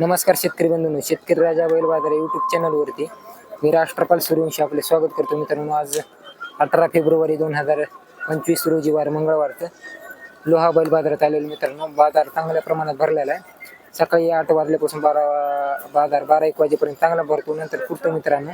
नमस्कार शेतकरी बंधूंनो शेतकरी राजा बैल बाजार यूट्यूब चॅनलवरती मी राष्ट्रपाल सूर्यवंशी आपले स्वागत करतो मित्रांनो. आज अठरा फेब्रुवारी दोन हजार पंचवीस रोजी वार मंगळवारचं लोहा बैल बाजारात आलेलो मित्रांनो. बाजार चांगल्या प्रमाणात भरलेला आहे. सकाळी आठ वाजल्यापासून बारा बाजार बारा एक वाजेपर्यंत चांगला भरतो. नंतर फुटतो मित्रांनो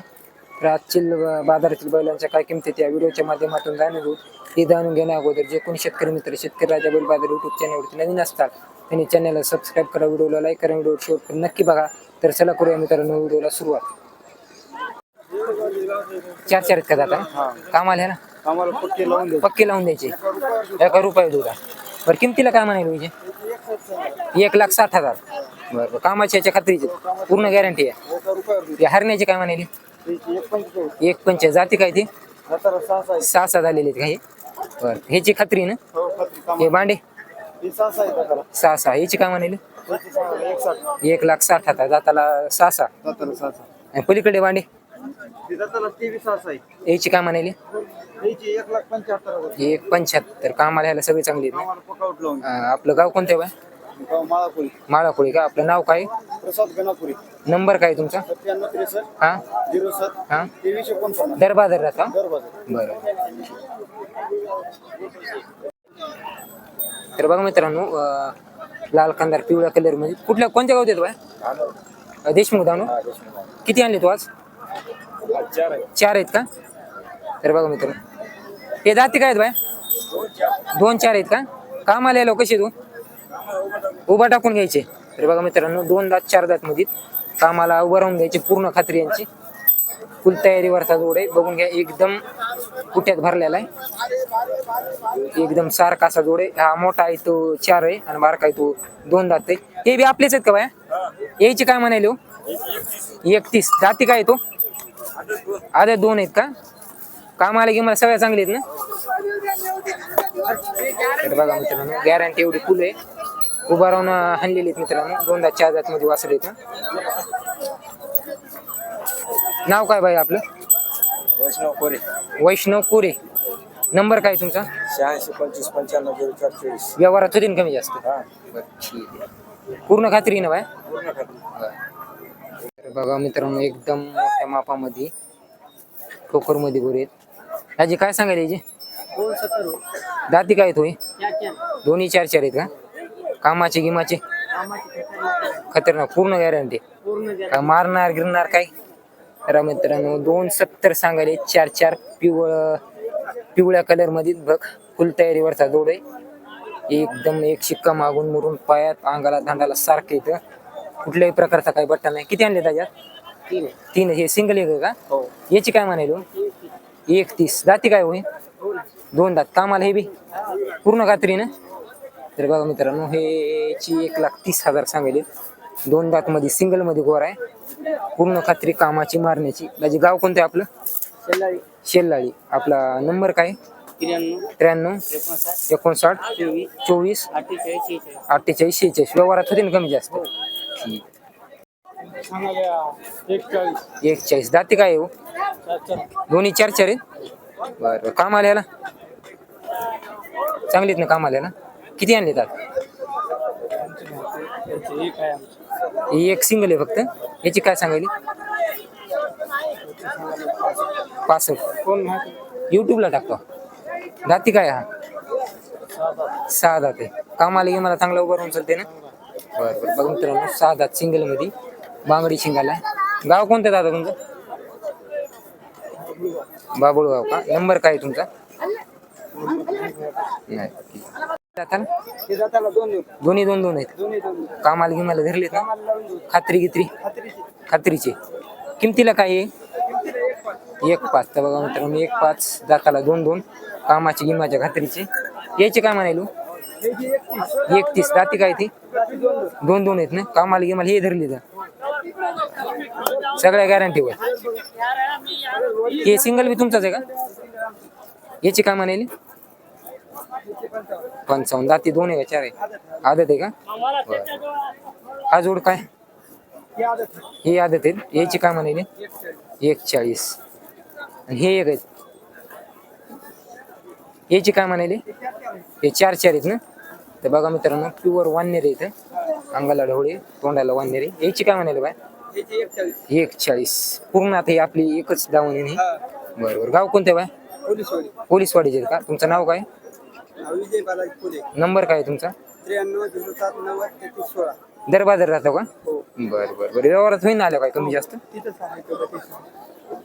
तर आजची बाजारातील बैलांच्या काय किमती त्या व्हिडिओच्या माध्यमातून जाणून घेऊ. हे जाणून घेण्या अगोदर जे कोणी शेतकरी मित्र शेतकरी राजा बैल बाजार यूट्यूब चॅनलवरती नवीन असतात त्यांनी चॅनलला सबस्क्राईब करा व्हिडिओला लाईक करा व्हिडिओ शेवट नक्की बघा. तर चला करूया मित्रांनो व्हिडिओला सुरुवात. चार चार आहेत का दादा? कामाला आहे ना? आम्हाला पक्के लावून देतो पक्के लावून द्यायचे. एका रुपये दुधा बरं किमतीला काय म्हणाल म्हणजे एक लाख साठ हजार. बरं. बरं कामाची याच्या खात्रीची. पूर्ण गॅरंटी आहे. एका रुपयावर या हरण्याची काय म्हणाली. एक पंच जाती काय ती? सहा सहा झालेली आहेत काही बरं. ह्याची खात्री ना? हो हे भांडे? सहा सहा ह्याची काय म्हणाली एक लाख साठ हजार जाताला सहा सहा आणि पलीकडे भांडे? याची काय म्हणाली एक पंच्याहत्तर कामाला ह्याला सगळे चांगले आपलं गाव कोणतं गाव माळापुरी का? आपलं नाव काय? प्रसाद गणापुरी. नंबर काय तुमचा? सत्त्याण्णव त्रेसष्ट. हा? झिरो सात. हा? तेवीस एकोणपन्नास. दर बाजार राहता? दर बाजार बरं. तर बघा मित्रांनो अं, लाल कांदार पिवळ्या कलरमध्ये कुठल्या कोणत्या गावात येतो बाय? देशमुख दानो किती आणले तू आज? चार आहे चार आहेत का? तर बघा मित्रांनो. हे जाती काय आहेत बाय? दोन चार. आहेत का? कामाला यायला कशी तू? उभा टाकून. घ्यायचे. तर बघा मित्रांनो दोन दात चार दात मध्ये कामाला उभं राहून घ्यायची पूर्ण खात्री यांची. फुल तयारीवरचा जोड आहे. बघून घ्या एकदम कुट्यात भरलेला आहे. एकदम सारखा असा जोड आहे. हा मोठा आहे तो चार आहे आणि बारका आहे तो दोन दात आहे. हे बी आपलेच आहेत का बाया? यायचे काय म्हणाले हो? एकतीस. जाती काय आहे तो? आधी दोन आहेत का? कामाला की मला सगळ्या चांगले आहेत ना? बघा मित्रांनो गॅरंटी एवढी फुल आहे. उभा राहून हाणलेली आहेत मित्रांनो. दोनदा चार जात मध्ये वासले आहेत नाव काय बाई आपलं? वैष्णव कोरे. वैष्णव कोरे. नंबर काय तुमचा? शहाऐंशी पंचवीस पंच्याण्णव झिरो चार चोवीस. व्यवहारात होतील कमी जास्त. हा. बरं ठीक आहे पूर्ण खात्री ना बाय पूर्ण तर बघा मित्रांनो एकदम मोठ्या मापामध्ये ठोकरमध्ये गोरे आहेत. याची काय सांगायला याची दाती काय येतोय दोन्ही चार चार आहेत का? कामाचे गिमाचे? खतरनाक. पूर्ण गॅरंटी काय मारणार गिरणार काय? तर मित्रांनो दोन सत्तर सांगायले चार चार पिवळ पिवळ्या कलरमध्ये बघ फुल तयारीवरचा जोड. आहे एकदम एक शिक्का मागून मुरून पायात अंगाला दांडाला सारखं येतं कुठल्याही प्रकारचा काही बट्टा नाही. किती आणले त्याच्यात तीन. हे सिंगल एक आहे का? हो. याची काय म्हणालो एकतीस. दाती काय होईल दोन दात. कामाला हे बी? पूर्ण खात्री ना? तर बघा मित्रांनो हेची एक लाख तीस हजार सांगेल दोन दात मध्ये सिंगलमध्ये गोर आहे. पूर्ण खात्री कामाची मारण्याची. म्हणजे गाव कोणतं आहे आपलं? शेल्लाळी आपला नंबर काय? त्र्याण्णव. एकोणसाठ. चोवीस. अठ्ठेचाळीस शेहेचाळीस. व्यवहारात होते ना कमी जास्त? ठीक एकचाळीस. एकचाळीस. दाती काय हो? दोन्ही चार चार आहेत? बरं. काम आले याला चांगलीत ना काम आले ना किती आणले त्यात ही एक सिंगल आहे फक्त. याची काय सांगायली? पासष्ट. कोण युट्यूबला टाकतो. दाती काय हा? सहा दात. आहे कामाला की मला चांगला उभं राहून चालते ना? बरं बरं. बघ मित्रांनो सहा दात सिंगलमध्ये. बांगडी शिंगाला. गाव कोणतं दादा तुमचं? बाबुळगाव का? नंबर काय तुमचा? नाही. जाताला दोन देऊ. दोन्ही दोन दोन आहेत. दोन्ही दोन देऊ. कामाला की मला धरलेत ना? आम्हाला लावून देऊ. खात्री गित्री? खात्रीची. खात्रीचे. किमतीला काय आहे? एक पाच. तर बघा मित्रांनो एक पाच दाताला दोन दोन. कामाची गिमाच्या खात्रीचे. याचे काय म्हणायलो? एकतीस. एकतीस. दाती काय ती? दोन देऊ दोन दोन आहेत ना? कामाला गिमाला हे धरली तर. सगळ्या गॅरंटीवर हे सिंगल बी तुमचाच आहे का? याची काय म्हणाली पंचावन्न. दाती दोन आहे का? चार आहे. आदत आहे का? बरं. हा जोड काय? ही आदत ही आहेत याची काय म्हणाली? एक चाळीस आणि हे एक आहेत. याची काय म्हणाली? हे चार चार आहेत ना? तर बघा मित्रांनो प्युअर वान्यर आहेत अंगाला ढवळे तोंडाला वांदेरे याची काय म्हणाले बाय? एक चाळीस पूर्ण आता ही आपली एकच दावणी नाही हा? बरं बरं. गाव कोणतं बाय? पोलीसवाडी. पोलीसवाडीचे का? तुमचं नाव काय? विजय बालाजी नंबर काय आहे तुमचा? त्र्याण्णव झिरो सात नव्वद तेहतीस सोळा. दर बाजार राहतो का? हो. बरं बरं बरं. व्यवहारात होईन आलं काय कमी जास्त.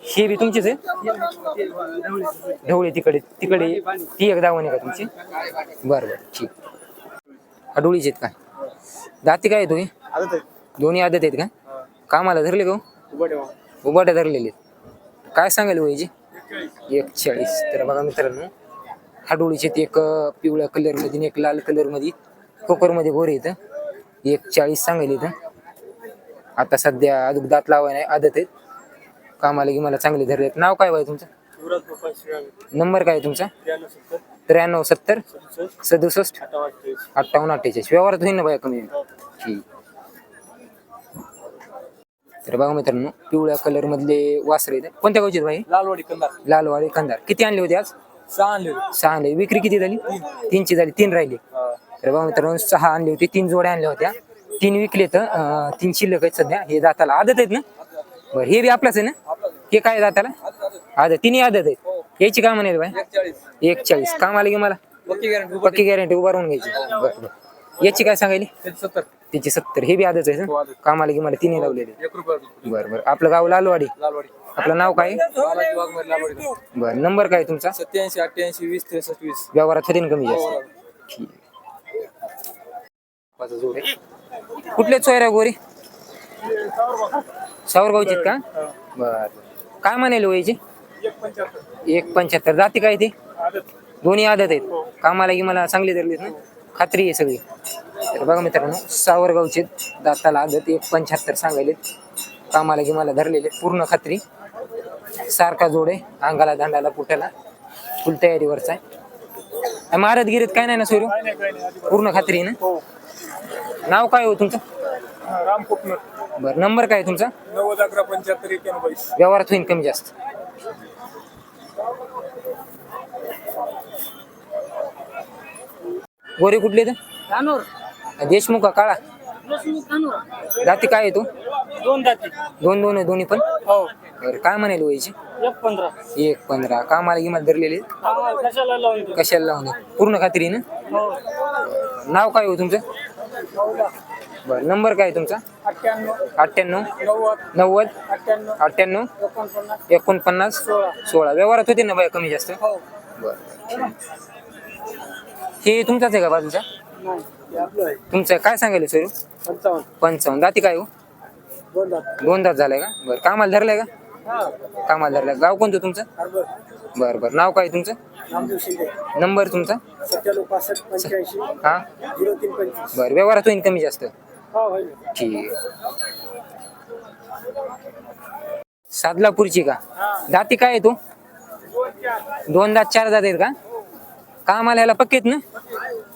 हे बी तुमचेच आहे? ढवळे. तिकडे तिकडे. ती एक दावण आहे का तुमची? बरं बरं. ठीक. अडोळीचे आहेत का दाती काय आहे तुम्ही. दोन्ही आदत आहेत का? हा. कामाला धरले का हो? उबाट्या धरलेले आहेत. काय सांगायला वयाची एकचाळीस. एक चाळीस तर बघा मित्रांनो हाडोळीचे ते एक पिवळ्या कलरमध्ये आणि एक लाल कलरमध्ये कोकरमध्ये गोरे इथं एक चाळीस सांगायला इथं आता सध्या अजून दात लावाय नाही आदत आहेत. कामाला की मला चांगले धरले आहेत. नाव काय बाय तुमचं. नंबर काय तुमचा? त्र्याण्णव सत्तर. सदुसष्ट. अठ्ठावन्न अठ्ठेचाळीस. व्यवहारात होईल ना बाया कमी. ठीक. तर बघा मित्रांनो पिवळ्या कलर मधले वासरे कोणत्या गावचे बाई? लालवाडी कंदार लालवाडी कंदार किती आणले होते आज? सहा आणले होते. सहा आणले विक्री किती झाली? तीनची झाली. तीन राहिली. तर बघा मित्रांनो सहा आणले होते. तीन जोड्या आणल्या होत्या. तीन विकले तर अं, तीन शिल्लक आहेत सध्या. हे दाताला आदत आहेत ना? बरं हे बी आपलाच आहे ना? हे काय दाताला? आदत. तिन्ही आदत आहेत. याची काय म्हणेल बाय एकचाळीस. एक चाळीस काम आले की मला? पक्की गॅरंटी पक्की गॅरंटी उभा राहून घ्यायची. बरं बरं. याची काय सांगायली? त्याची सत्तर. हे बी आदच आहे हो, ना आदत. काम आले की मला तिन्ही लावलेले. एक रुपया बरं बरं. आपलं गाव लालवाडी? लालवाडी. आपलं नाव काय? बालाजी वाघमारे लालवाडी. बरं नंबर काय तुमचा? सत्याऐंशी अठ्ठ्याऐंशी वीस त्रेसष्ट वीस. व्यवहारात होते ना कमी जास्त? ठीक. पाच जोड. आहे. कुठले चोयऱ्या गोरी? सावरगावचे का? बर काय म्हणाले वयाचे एक पंच्याहत्तर. जाती काय ते? दोन्ही आदत आहेत. कामाला की मला चांगली धरलीत ना? खात्री आहे सगळी. तर बघा मित्रांनो सावरगावचे दाताला आदत एक पंच्याहत्तर सांगायलेत. कामाला की मला धरलेले पूर्ण खात्री. सारखा जोड आहे अंगाला दांडाला पुट्याला. फुल तयारीवरचा आहे. मारत गिरीत काय नाही ना सोयरू. पूर्ण खात्री आहे ना? हो. नाव काय हो तुमचं? राम कोकनर बरं नंबर काय आहे तुमचा? नव्वद अकरा पंच्याहत्तर एक्याण्णव बावीस. व्यवहारात होईल कमी जास्त. गोरे कुठले तर कानूर देशमुख का काळा? जाती काय आहे तू? दोन जाती. दोन दोन आहे दोन्ही पण? हो. बरं काय म्हणाल वयचे एक पंधरा. एक पंधरा. कामाला गिमाला धरलेले हा, कशाला लावून देऊ? कशाला लावून आहे? पूर्ण खात्री ना? हो. नाव काय हो तुमचं? बरं नंबर काय आहे तुमचा? अठ्ठ्याण्णव. अठ्ठ्याण्णव. नव्वद. नव्वद. अठ्ठ्याण्णव. अठ्ठ्याण्णव. एकोणपन्नास. एकोणपन्नास. सोळा. सोळा. व्यवहारात होते ना बाया कमी जास्त? हो. बरं हे तुमचाच आहे का बाजूचा हे तुमचं काय सांगायला सर पंचावन्न. पंचावन्न. दाती काय हो? दोन जात दोन दात झालाय का? बरं कामाला धरलाय का? हा. कामाला धरलाय. गाव कोणतं तुमचं? हरभर. बरं बरं. नाव काय तुमचं? नामदेव शिंदे. नंबर तुमचा? सत्त्याण्णव पासष्ट पंच्याऐंशी. हा? झिरो तीन पंचवीस. बरं व्यवहारात होईल कमी जास्त. हो होईल. ठीक. आहे सादलापूरची का? हा. दाती काय आहे तू? दोन दात चार दात आहेत का? कामाला याला पक्केत ना?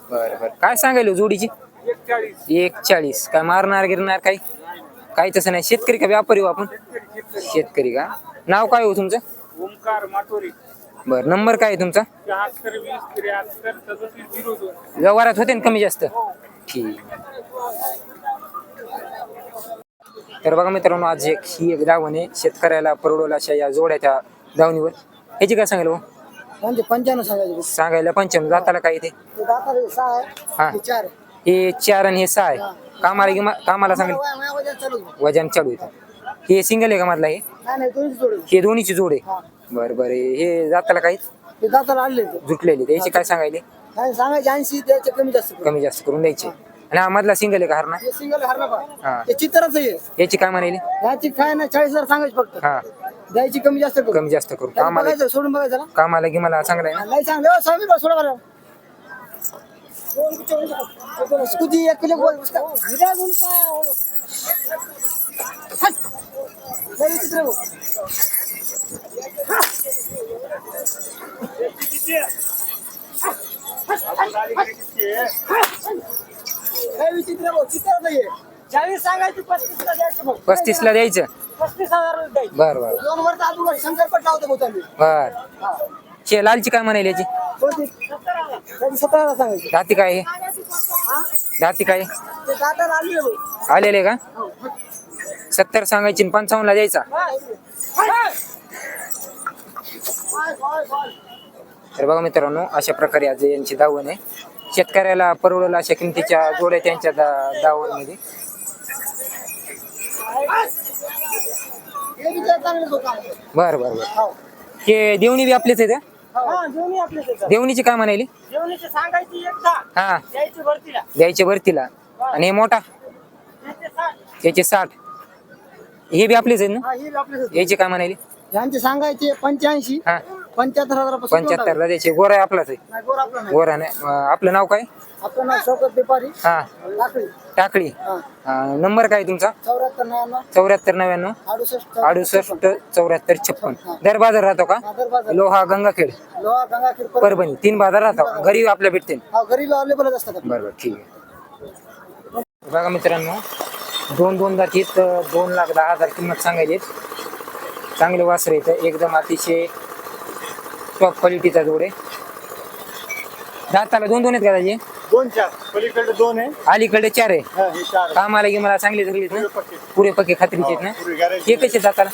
बरं बरं. काय सांगायला जोडीची? एकचाळीस. एक चाळीस काय मारणार गिरणार काही काही तसं नाही. शेतकरी का व्यापारी हो आपण? शेतकरी का? नाव काय हो तुमचं? ओमकार माटोरी बरं नंबर काय आहे तुमचा? व्यवहारात होते ना कमी जास्त? ठीक. तर बघा मित्रांनो आज एक ही एक दावण आहे. शेतकऱ्याला परवडवलं अशा या जोड्याच्या दावणीवर ह्याची काय सांगेल भाऊ म्हणजे पंच्याण्णव सांगायचे सांगायला पंचावन्न जाताला काय ते? ते दाता सहा आहे. हा. ते चार हे चार आणि हे सहा आहे. कामाला की कामाला चालू वजन चालू येतं हे सिंगल आहे का मधला हे? नाही नाही दोन्ही जोडे हे दोन्हीची जोड आहे. हा. बरं बरं. हे जाताला काही ते दाताला आणले ते जुटलेले. त्याची काय सांगायले? काय सांगायचे ऐंशी त्याचे कमी जास्त करू. कमी जास्त करून द्यायचे. आणि हा मधला सिंगल आहे का हरणा? हे सिंगल हर नका हा. ते चित्रच आहे. याची काय म्हणाली याची काय नाही चाळीस हजार सांगायचे फक्त. हा. द्यायची कमी जास्त करू. कमी जास्त करू. त्याला कामाला बघायचं सोडून बघायचं ना कामाला की मला चांगला आहे ना? चांगलं हो, स्वामी बा, सोडा बरं स्कूटी एक किलो बोल उसका. गिरा उनका हट. नहीं चित्र वो नाही चित्र वो चित्र नाहीये. चाळीस सांगायची पस्तीस ला द्यायचं मग पस्तीस ला द्यायचं? पस्तीस हजार द्यायचं. बर बर. दोन वर्ष अगोदर शंकरपट लावतो भाऊ चालू बर. शे लालची काय म्हणाली याची? कोणती? सांगायची. दाती काय आहे हा? दाती काय? आहे? ते भाऊ. आलेले का? सत्तर सांगायची आणि पंचावन्नला द्यायचा. तर बघा मित्रांनो अशा प्रकारे आज यांची दावण आहे. शेतकऱ्याला परवडेल अशा किमतीच्या जोड्या त्यांच्या दा दावणमध्ये हे बी ते चांगले दुकान आहे. बरं बरं बरं. हो. हे देवणी बी आपलेच आहे. देवणीची काय म्हणाली हा. द्यायची भरतीला. आणि हे मोठा? त्याचे साठ. हे बी आपलेच आहेत ना. याची काय म्हणाली यांचे सांगायचे पंच्याऐंशी. हा. पंच्याहत्तर हजारापासून तोंडावर. पंच्याहत्तरला द्यायचे. गोरा आहे आपलाच आहे. नाही, गोर आपलं नाही. गोरा नाही अं, आपलं नाव काय? आपलं नाव शौकत बेपारी. हा. लाकडी टाकळी. हा. अं, नंबर काय तुमचा? चौऱ्याहत्तर नव्याण्णव. चौऱ्याहत्तर नव्याण्णव. अडुसष्ट अडुसष्ट चौऱ्याहत्तर छप्पन. दर बाजार राहतो का? बाजार. लोहा गंगाखेड. लोहा गंगाखेड परभणी. तीन बाजार राहतो. घरी आपल्या भेटते हा गरीब अवेलेबलच असतात. बरं बरं ठीक आहे. बघा मित्रांनो दोन दोन जातीत अं, दोन लाख दहा हजार किंमत सांगायची. चांगले वासर येतं एकदम अतिशय टॉप क्वालिटीचा जोड आहे. दाताला दोन दोन आहेत का त्याचे दोन चार. पलीकडे दोन आहे. अलीकडे चार आहे. हा, हे चार. कामाला की मला चांगले सगळे ना? पक्के. पुरे पक्के खात्रीचे आहेत ना. हे कसे दाताला?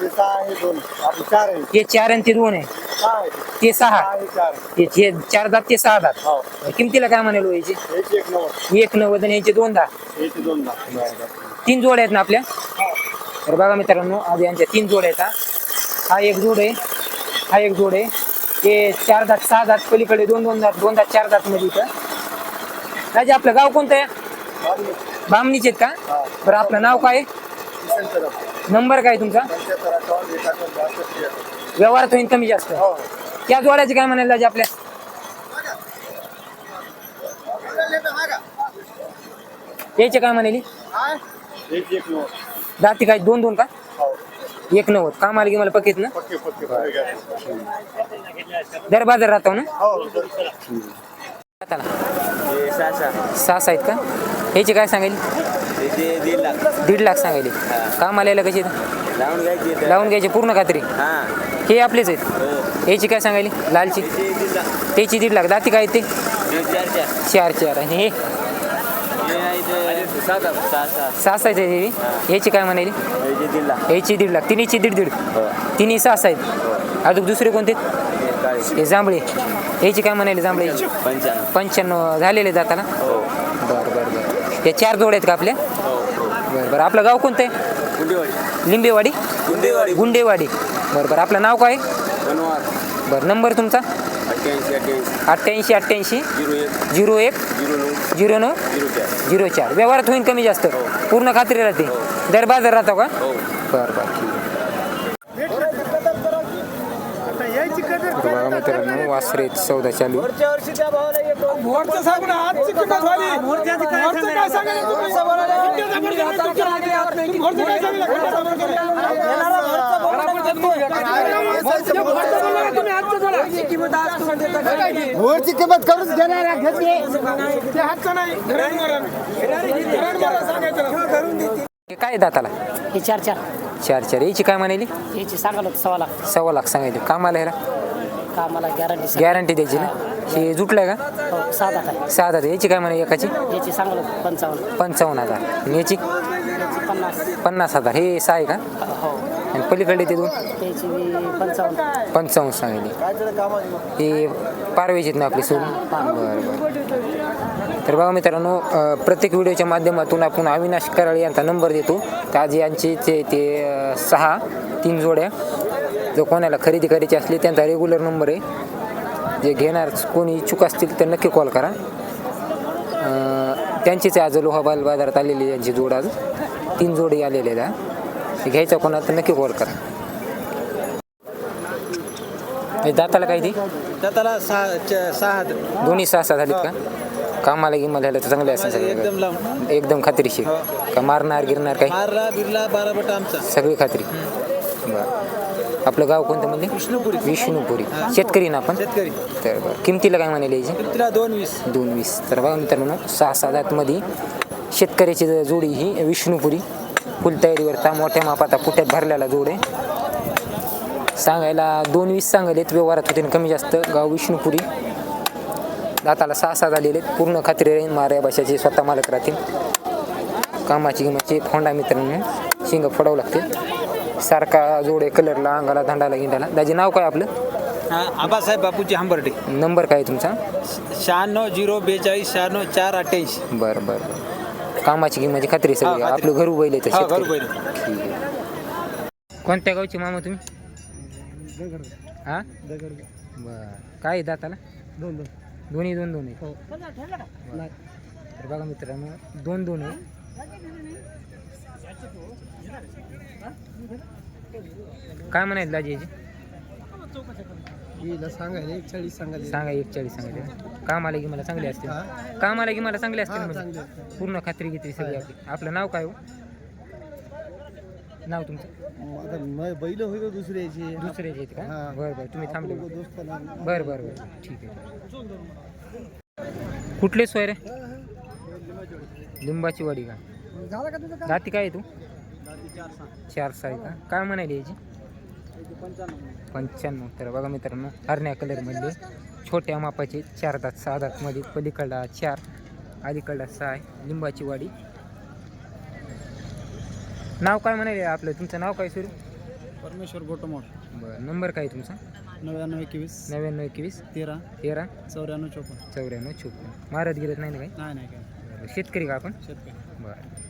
हे सहा आहे दोन. आपले चार आहे. हे चार आणि ते दोन आहे. सहा आहे. ते सहा. सहा आहे चार. हे हे चार दात ते सहा दात. हो. किमतीला काय म्हणाल याचे याची? एक नव्वद. एक नव्वद आणि याचे दोन याची दोन दहा तीन जोड आहेत ना आपल्या? हो. तर बघा मित्रांनो आज यांच्या तीन जोड आहेत हा. हा एक जोड आहे. हा एक जोड आहे. ते चार दात सहा दात पलीकडे दोन दोन दात दोन दात चार दात मध्ये इथं. राजे आपलं गाव कोणतं आहे. बामणीचे आहेत का. बरं आपलं नाव काय. नंबर काय तुमचा. व्यवहारात होईल कमी जास्त. हो. त्या जोड्याचे काय म्हणायला राजे आपल्या? याचे काय म्हणाली? दाती काय दोन दोन का? एक नव्वद कामाला की मला पकेत ना? पक्के पक्के पुरे guarantee. दर बाजार राहतो ना? हो. हाताला हे सहा सहा. आहेत का? ह्याची काय सांगायली दीड लाख. सांगायली कामाला यायला कशी लावून घ्यायचे तर. लावून घ्यायची पूर्ण खात्री? हा. आपलेच आहेत? हो. याची काय सांगायली? लालची? त्याचे दीड लाख. दाती काय ते? चार चार. हे. सहा सहा आहेत हे. याची काय म्हणाली? याची दीड लाख. तिन्हीची दीड दीड. हो तिन्ही सहा आहेत अजून दुसरे कोणते? हे जांभळे. याची काय म्हणाली जांभळेची पंच्याण्णव. झालेले जाताना. हो. बरं बरं बरं. हे चार जोड आहेत का आपल्या हो हो. बरं बरं. आपलं गाव कोणतं आहे? लिंबेवाडी? गुंडेवाडी. बरं बरं. आपलं नाव काय? बरं नंबर तुमचा? अठ्ठ्याऐंशी अठ्ठ्याऐंशी. अठ्ठ्याऐंशी अठ्ठ्याऐंशी? झिरो एक. झिरो एक? झिरो झिरो नऊ? नऊ झिरो चार. झिरो चार. व्यवहारात होईल कमी जास्त? पूर्ण खात्री राहते? दर बाजार राहतो का? हो. बरं बरं. ठीक बघा मित्रांनो वासरे चौदा चालू. सांग ना आजची किंमत झाली. काय सांगायला तुम्ही काय मोरची किंमत करूच घेणार घेतली ते हातचं नाही? सांगायचं हे काय आहे दाताला? हे चार चार. चार चार. याची काय म्हणाली? याची सांगायला होतं सव्वा लाख. सव्वा लाख सांगायची. कामाला ह्याला? का आम्हाला गॅरंटी गॅरंटी द्यायची ना? हे. जुटलंय का? हो सात आठ आहे. सहा हजार याची काय म्हणे एकाची? याची सांगायला होतं पंचावन्न. पंचावन्न हजार. आणि याची पन्नास. पन्नास हजार. हे सहा आहे का? हो. आणि पलीकडे ते दोन? त्याची बी पंचावन्न. पंचावन्न सांगितले हे पारवेचे ना आपली सोडून बरं बरं. तर बघा मित्रांनो अं, प्रत्येक व्हिडिओच्या माध्यमातून आपण अविनाश कराळे यांचा नंबर देतो. तर आज यांचे ते ते अं, सहा तीन जोड्या जर कोणाला खरेदी करायची असली त्यांचा रेग्युलर नंबर आहे. जे घेणार कोणी इच्छुक असतील तर नक्की कॉल करा. अं, त्यांचीच आज लोहाबाल बाजारात आलेली यांची जोड आज. तीन जोडी आलेले आहेत हा. ते घ्यायचं कोणाला तर नक्की कॉल करा. हे दाताला काय ती? त्याला सहा सहा दोन्ही सहा सहा झालीत का? कामाला गिमाला झालं तर चांगले असेल एकदम लावून एकदम खात्रीशीर. का मारणार गिरणार काय? बिरला बारा बटा आमचा. सगळी खात्री. बरं. आपलं गाव कोणतं म्हणजे विष्णुपुरी. विष्णुपुरी. शेतकरी ना आपण? शेतकरी. तर बरं. किमतीला काय म्हणाले याची? तिला दोन वीस. दोन वीस. तर बघा मित्रांनो सहा सात आतमध्ये शेतकऱ्याची जोडी ही विष्णुपुरी. फुल तयारीवर ता मोठ्या मापाता पुट्यात भरलेला जोड आहे. सांगायला दोन वीस सांगायलेत व्यवहारात होते कमी जास्त. गाव विष्णुपुरी. दाताला सहा सहा झालेले आहेत. पूर्ण खात्री राहील माऱ्या भाषाचे स्वतः मालक राहतील. कामाची किंमतचे फोंडा मित्रांनो शिंग फोडावं लागते. सारखा जोडे कलरला अंगाला धांडाला गिंडाला. दाजी नाव काय आपलं? आबासाहेब बापूजी हंबर्डे. नंबर काय आहे तुमचा? शहाण्णव झिरो बेचाळीस शहाण्णव चार अठ्ठ्याऐंशी. बरं बरं बरं. कामाची किंमत खात्री आहे सगळी. हा, खात्री. आपलं घरू हा, बैल. ठीक आहे. कोणत्या गावचे मामा तुम्ही? हा? बर काय आहे दाताला? दोन दोन दोन्ही दोन दोन आहे. तर बघा मित्रांनो दोन दोन आहे. काय म्हणायचं दाजी याचे? हिला सांगायला एक चाळीस सांगायला सांगा एक चाळीस सांगायचे काम आले की मला चांगले असतील. काम आले की मला चांगले असतील म्हणजे पूर्ण खात्री घेतली सगळी आपली. आपलं नाव काय हो? नाव तुमचं? आता बैल होईल दुसऱ्याची? दुसऱ्याचे आहेत का? हा. बरं बरं. तुम्ही थांबले दोस्ताला. बरं बरं बरं. ठीक आहे. कुठले सोय रे? लिंबाची वाडी का? झाला का तुझं जाती काय आहे तू? चार सहा आहे का? काय म्हणाली याची? पंच्याण्णव तर बघा मित्रांनो हरण्या कलरमधले छोट्या मापाचे चार दात सहा दातमध्ये पलीकडला चार अलीकडला सहा आहे. लिंबाची वाडी. नाव काय म्हणाले आपलं? तुमचं नाव काय सुरू? परमेश्वर गोटमोड. बरं नंबर काय तुमचा? नव्याण्णव एकवीस. नव्याण्णव एकवीस. तेरा. तेरा. चौऱ्याण्णव चोपन्न. चौऱ्याण्णव चोपन्न. मारत गिरत नाही ना काही? नाही नाही काय शेतकरी का आपण? शेतकरी. बरं.